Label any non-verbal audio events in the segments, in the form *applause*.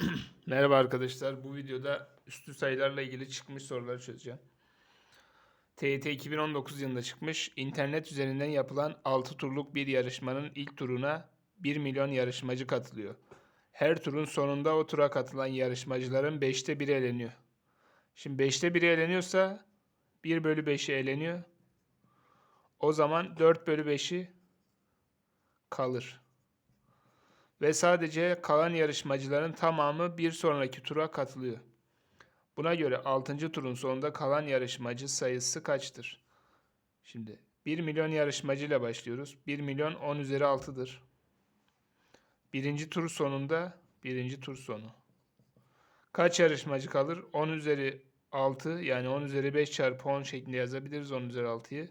*clears throat* Merhaba arkadaşlar. Bu videoda üstü sayılarla ilgili çıkmış soruları çözeceğim. TYT 2019 yılında çıkmış. İnternet üzerinden yapılan 6 turluk bir yarışmanın ilk turuna 1 milyon yarışmacı katılıyor. Her turun sonunda o tura katılan yarışmacıların 5'te 1'i eleniyor. Şimdi 5'te 1'i eleniyorsa 1 bölü 5'i eleniyor. O zaman 4 bölü 5'i kalır ve sadece kalan yarışmacıların tamamı bir sonraki tura katılıyor. Buna göre 6. turun sonunda kalan yarışmacı sayısı kaçtır? Şimdi 1 milyon yarışmacı ile başlıyoruz. 1 milyon 10 üzeri 6'dır. Birinci tur sonunda birinci tur sonu. Kaç yarışmacı kalır? 10 üzeri 6 yani 10 üzeri 5 çarpı 10 şeklinde yazabiliriz 10 üzeri 6'yı.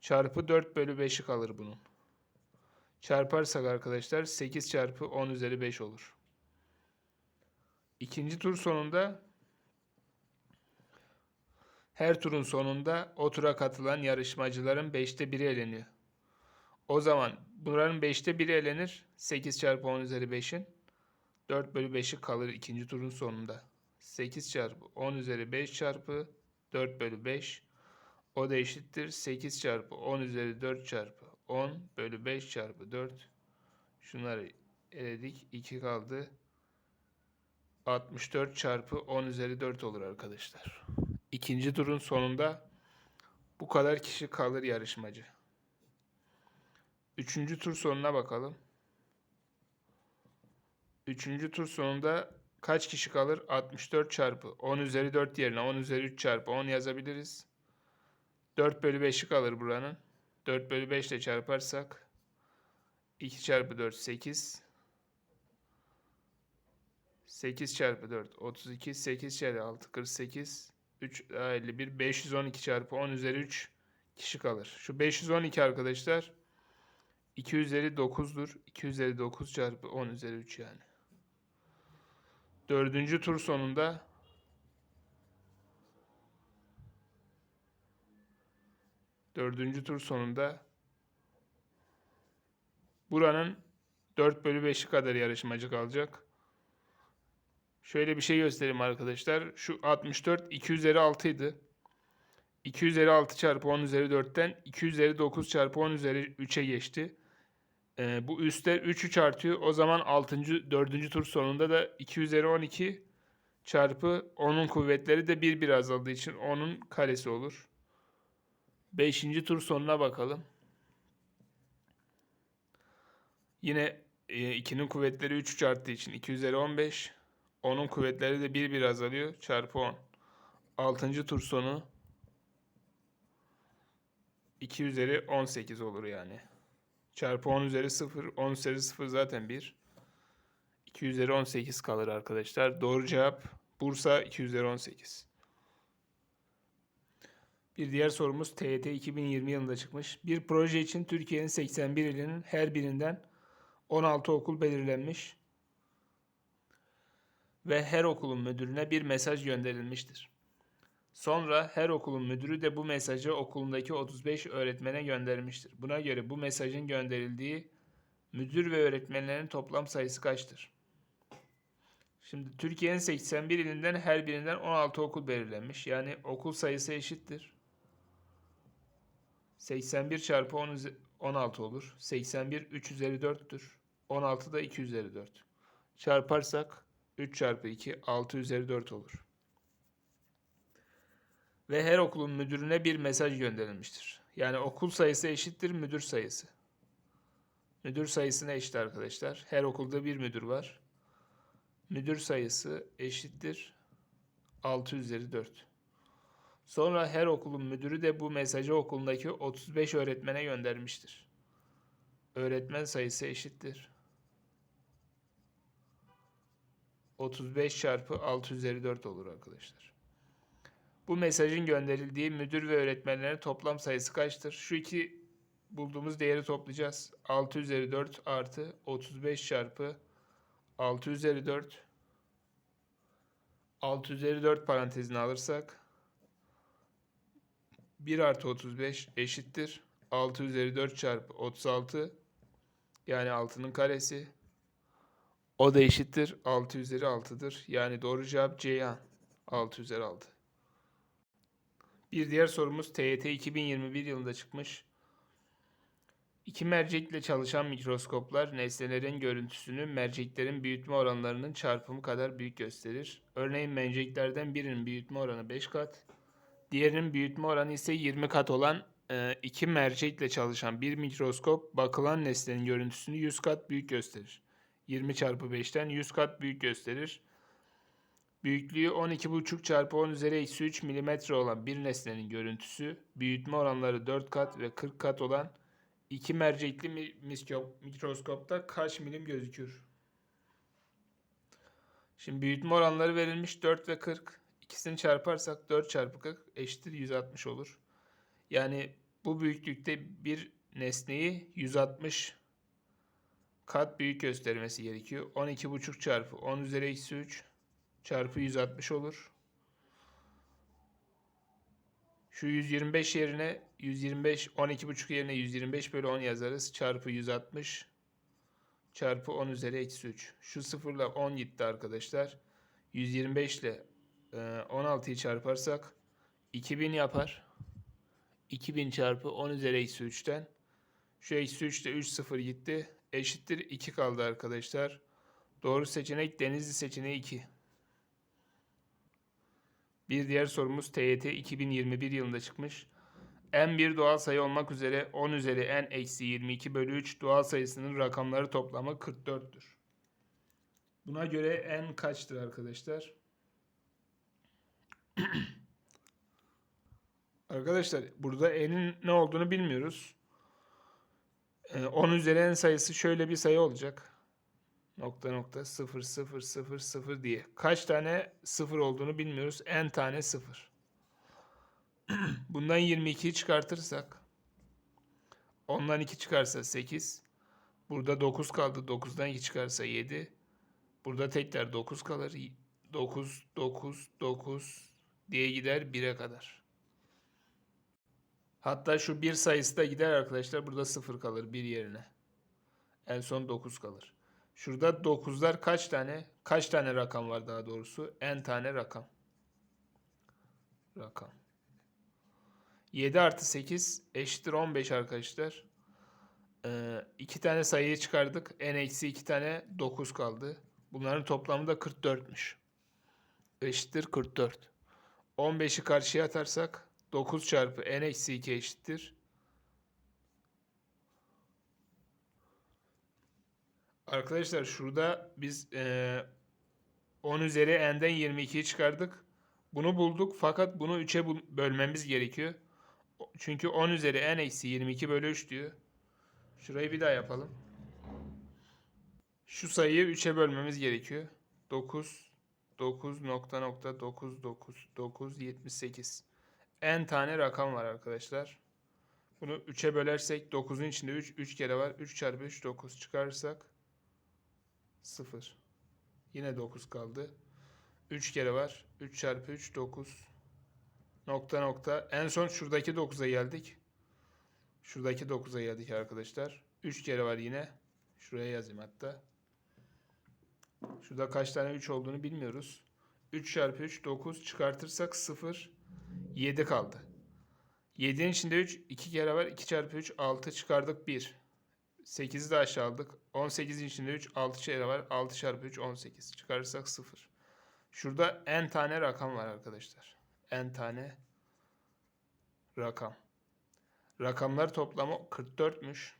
Çarpı 4 bölü 5'i kalır bunun. Çarparsak arkadaşlar 8 çarpı 10 üzeri 5 olur. İkinci tur sonunda her turun sonunda o tura katılan yarışmacıların 5'te 1'i eleniyor. O zaman bunların 5'te 1'i elenir. 8 çarpı 10 üzeri 5'in 4 bölü 5'i kalır ikinci turun sonunda. 8 çarpı 10 üzeri 5 çarpı 4 bölü 5 o da eşittir 8 çarpı 10 üzeri 4 çarpı 10 bölü 5 çarpı 4. Şunları eledik. 2 kaldı. 64 çarpı 10 üzeri 4 olur arkadaşlar. İkinci turun sonunda bu kadar kişi kalır yarışmacı. Üçüncü tur sonuna bakalım. Üçüncü tur sonunda kaç kişi kalır? 64 çarpı 10 üzeri 4 yerine 10 üzeri 3 çarpı 10 yazabiliriz. 4 bölü 5'i kalır buranın. 4 bölü 5 ile çarparsak 2 çarpı 4 8 8 çarpı 4 32 8 çarpı 6 48 3 daha 51 512 çarpı 10 üzeri 3 kişi kalır. Şu 512 arkadaşlar 2 üzeri 9'dur. 2 üzeri 9 çarpı 10 üzeri 3 yani. Dördüncü tur sonunda Dördüncü tur sonunda buranın 4 bölü 5'i kadar yarışmacı kalacak. Şöyle bir şey göstereyim arkadaşlar. Şu 64 2 üzeri 6 idi. 2 üzeri 6 çarpı 10 üzeri 4'ten 2 üzeri 9 çarpı 10 üzeri 3'e geçti. Ee, bu üstte 3 3 artıyor. O zaman 6. 4. tur sonunda da 2 üzeri 12 çarpı 10'un kuvvetleri de 1 bir azaldığı için 10'un karesi olur. Beşinci tur sonuna bakalım. Yine 2'nin kuvvetleri 3 3 arttığı için 2 üzeri 15. 10'un kuvvetleri de 1 1 azalıyor. Çarpı 10. Altıncı tur sonu 2 üzeri 18 olur yani. Çarpı 10 üzeri 0. 10 üzeri 0 zaten 1. 2 üzeri 18 kalır arkadaşlar. Doğru cevap Bursa 2 üzeri 18. Bir diğer sorumuz TYT 2020 yılında çıkmış. Bir proje için Türkiye'nin 81 ilinin her birinden 16 okul belirlenmiş ve her okulun müdürüne bir mesaj gönderilmiştir. Sonra her okulun müdürü de bu mesajı okulundaki 35 öğretmene göndermiştir. Buna göre bu mesajın gönderildiği müdür ve öğretmenlerin toplam sayısı kaçtır? Şimdi Türkiye'nin 81 ilinden her birinden 16 okul belirlenmiş. Yani okul sayısı eşittir. 81 çarpı 10 16 olur. 81 3 üzeri 4'tür. 16 da 2 üzeri 4. Çarparsak 3 çarpı 2 6 üzeri 4 olur. Ve her okulun müdürüne bir mesaj gönderilmiştir. Yani okul sayısı eşittir müdür sayısı. Müdür sayısına eşit arkadaşlar. Her okulda bir müdür var. Müdür sayısı eşittir 6 üzeri 4. Sonra her okulun müdürü de bu mesajı okulundaki 35 öğretmene göndermiştir. Öğretmen sayısı eşittir. 35 çarpı 6 üzeri 4 olur arkadaşlar. Bu mesajın gönderildiği müdür ve öğretmenlerin toplam sayısı kaçtır? Şu iki bulduğumuz değeri toplayacağız. 6 üzeri 4 artı 35 çarpı 6 üzeri 4 6 üzeri 4 parantezini alırsak 1 artı 35 eşittir. 6 üzeri 4 çarpı 36 yani 6'nın karesi. O da eşittir 6 üzeri 6'dır. Yani doğru cevap Ceyhan. 6 üzeri 6. Bir diğer sorumuz TYT 2021 yılında çıkmış. İki mercekle çalışan mikroskoplar nesnelerin görüntüsünü merceklerin büyütme oranlarının çarpımı kadar büyük gösterir. Örneğin merceklerden birinin büyütme oranı 5 kat, diğerinin büyütme oranı ise 20 kat olan e, iki mercekle çalışan bir mikroskop bakılan nesnenin görüntüsünü 100 kat büyük gösterir. 20 çarpı 5'ten 100 kat büyük gösterir. Büyüklüğü 12,5 çarpı 10 üzeri eksi 3 milimetre olan bir nesnenin görüntüsü, büyütme oranları 4 kat ve 40 kat olan iki mercekli mikroskopta kaç milim gözükür? Şimdi büyütme oranları verilmiş 4 ve 40. İkisini çarparsak 4 çarpı 40 eşittir 160 olur. Yani bu büyüklükte bir nesneyi 160 kat büyük göstermesi gerekiyor. 12,5 çarpı 10 üzeri eksi 3 çarpı 160 olur. Şu 125 yerine 125 12,5 yerine 125 bölü 10 yazarız. Çarpı 160 çarpı 10 üzeri eksi 3. Şu sıfırla 10 gitti arkadaşlar. 125 ile 16'yı çarparsak 2000 yapar. 2000 çarpı 10 üzeri eksi 3'ten. Şu eksi 3 ile 3 sıfır gitti. Eşittir 2 kaldı arkadaşlar. Doğru seçenek Denizli seçeneği 2. Bir diğer sorumuz TYT 2021 yılında çıkmış. n bir doğal sayı olmak üzere 10 üzeri n eksi 22 bölü 3 doğal sayısının rakamları toplamı 44'tür. Buna göre n kaçtır arkadaşlar? *clears throat* Arkadaşlar burada n'in ne olduğunu bilmiyoruz. Ee, 10 üzeri n sayısı şöyle bir sayı olacak. Nokta nokta 0 0 0 0 diye. Kaç tane 0 olduğunu bilmiyoruz. N tane 0. *clears throat* Bundan 22'yi çıkartırsak 10'dan 2 çıkarsa 8. Burada 9 kaldı. 9'dan 2 çıkarsa 7. Burada tekrar 9 kalır. 9 9 9 diye gider 1'e kadar. Hatta şu 1 sayısı da gider arkadaşlar. Burada 0 kalır 1 yerine. En son 9 kalır. Şurada 9'lar kaç tane? Kaç tane rakam var daha doğrusu? N tane rakam. Rakam. 7 artı 8 eşittir 15 arkadaşlar. Ee, iki tane sayıyı çıkardık. N eksi 2 tane 9 kaldı. Bunların toplamı da 44'müş. Eşittir 44. 15'i karşıya atarsak 9 çarpı n eksi 2 eşittir. Arkadaşlar şurada biz eee 10 üzeri n'den 22'yi çıkardık. Bunu bulduk fakat bunu 3'e bölmemiz gerekiyor. Çünkü 10 üzeri n eksi 22 bölü 3 diyor. Şurayı bir daha yapalım. Şu sayıyı 3'e bölmemiz gerekiyor. 9 9 nokta nokta 9 9 9 78. n tane rakam var arkadaşlar. Bunu 3'e bölersek 9'un içinde 3 3 kere var. 3 çarpı 3 9 çıkarırsak 0. Yine 9 kaldı. 3 kere var. 3 çarpı 3 9. Nokta nokta. En son şuradaki 9'a geldik. Şuradaki 9'a geldik arkadaşlar. 3 kere var yine. Şuraya yazayım hatta. Şurada kaç tane 3 olduğunu bilmiyoruz. 3 çarpı 3 9 çıkartırsak 0. 7 kaldı. 7'nin içinde 3 2 kere var. 2 çarpı 3 6 çıkardık 1. 8'i de aşağı aldık. 18'in içinde 3 6 kere var. 6 çarpı 3 18. Çıkarırsak 0. Şurada n tane rakam var arkadaşlar. n tane rakam. Rakamlar toplamı 44'müş.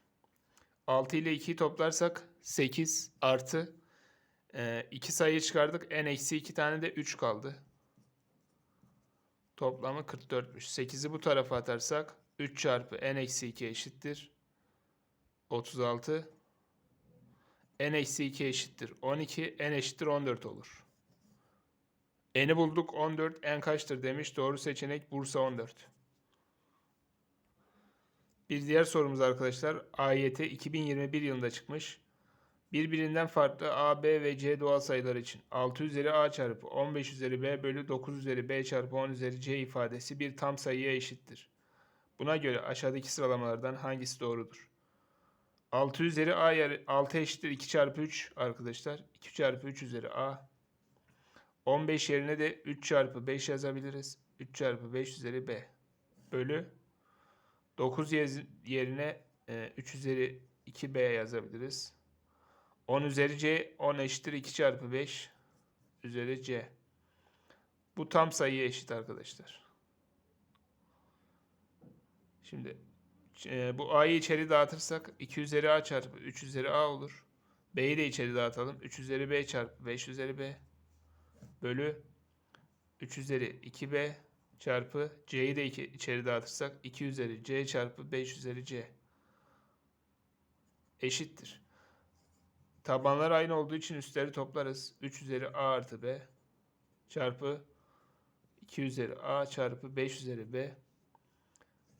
6 ile 2'yi toplarsak 8 artı 2 sayıyı çıkardık. n eksi 2 tane de 3 kaldı. Toplamı 44'müş. 8'i bu tarafa atarsak 3 çarpı n eksi 2 eşittir. 36. n eksi 2 eşittir. 12. n eşittir 14 olur. n'i bulduk. 14. n kaçtır demiş. Doğru seçenek Bursa 14. Bir diğer sorumuz arkadaşlar. AYT 2021 yılında çıkmış. Birbirinden farklı A, B ve C doğal sayılar için 6 üzeri A çarpı 15 üzeri B bölü 9 üzeri B çarpı 10 üzeri C ifadesi bir tam sayıya eşittir. Buna göre aşağıdaki sıralamalardan hangisi doğrudur? 6 üzeri a yarı 6 eşittir 2 çarpı 3 arkadaşlar. 2 çarpı 3 üzeri a. 15 yerine de 3 çarpı 5 yazabiliriz. 3 çarpı 5 üzeri b. Bölü 9 yez- yerine e, 3 üzeri 2b yazabiliriz. 10 üzeri c 10 eşittir 2 çarpı 5 üzeri c. Bu tam sayıya eşit arkadaşlar. Şimdi e, bu a'yı içeri dağıtırsak 2 üzeri a çarpı 3 üzeri a olur. b'yi de içeri dağıtalım. 3 üzeri b çarpı 5 üzeri b bölü 3 üzeri 2b çarpı c'yi de içeri dağıtırsak 2 üzeri c çarpı 5 üzeri c eşittir. Tabanlar aynı olduğu için üstleri toplarız. 3 üzeri a artı b çarpı 2 üzeri a çarpı 5 üzeri b.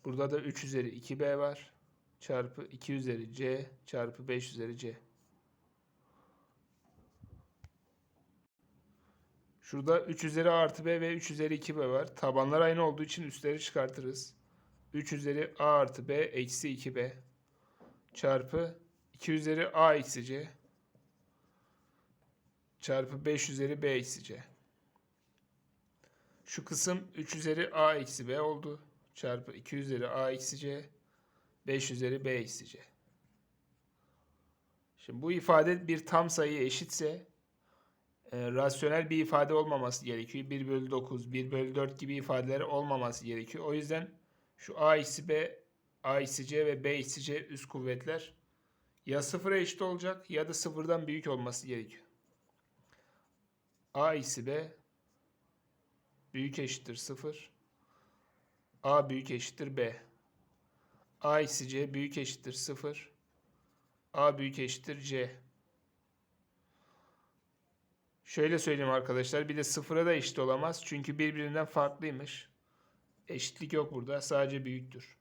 Burada da 3 üzeri 2b var. Çarpı 2 üzeri c çarpı 5 üzeri c. Şurada 3 üzeri a artı b ve 3 üzeri 2b var. Tabanlar aynı olduğu için üstleri çıkartırız. 3 üzeri a artı b eksi 2b çarpı 2 üzeri a eksi c çarpı 5 üzeri b eksi c. Şu kısım 3 üzeri a eksi b oldu. Çarpı 2 üzeri a eksi c 5 üzeri b eksi c. Şimdi bu ifade bir tam sayıya eşitse e, rasyonel bir ifade olmaması gerekiyor. 1 bölü 9, 1 bölü 4 gibi ifadeler olmaması gerekiyor. O yüzden şu a eksi b, a eksi c ve b eksi c üst kuvvetler ya sıfıra eşit olacak ya da sıfırdan büyük olması gerekiyor. A eksi b büyük eşittir 0. a büyük eşittir b. a eksi c büyük eşittir 0. a büyük eşittir c. Şöyle söyleyeyim arkadaşlar. Bir de sıfıra da eşit olamaz. Çünkü birbirinden farklıymış. Eşitlik yok burada. Sadece büyüktür.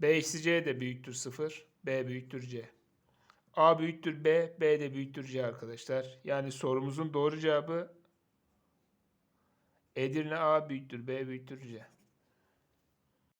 B eksi C de büyüktür 0. B büyüktür C. A büyüktür B. B de büyüktür C arkadaşlar. Yani sorumuzun doğru cevabı Edirne A büyüktür B büyüktür C.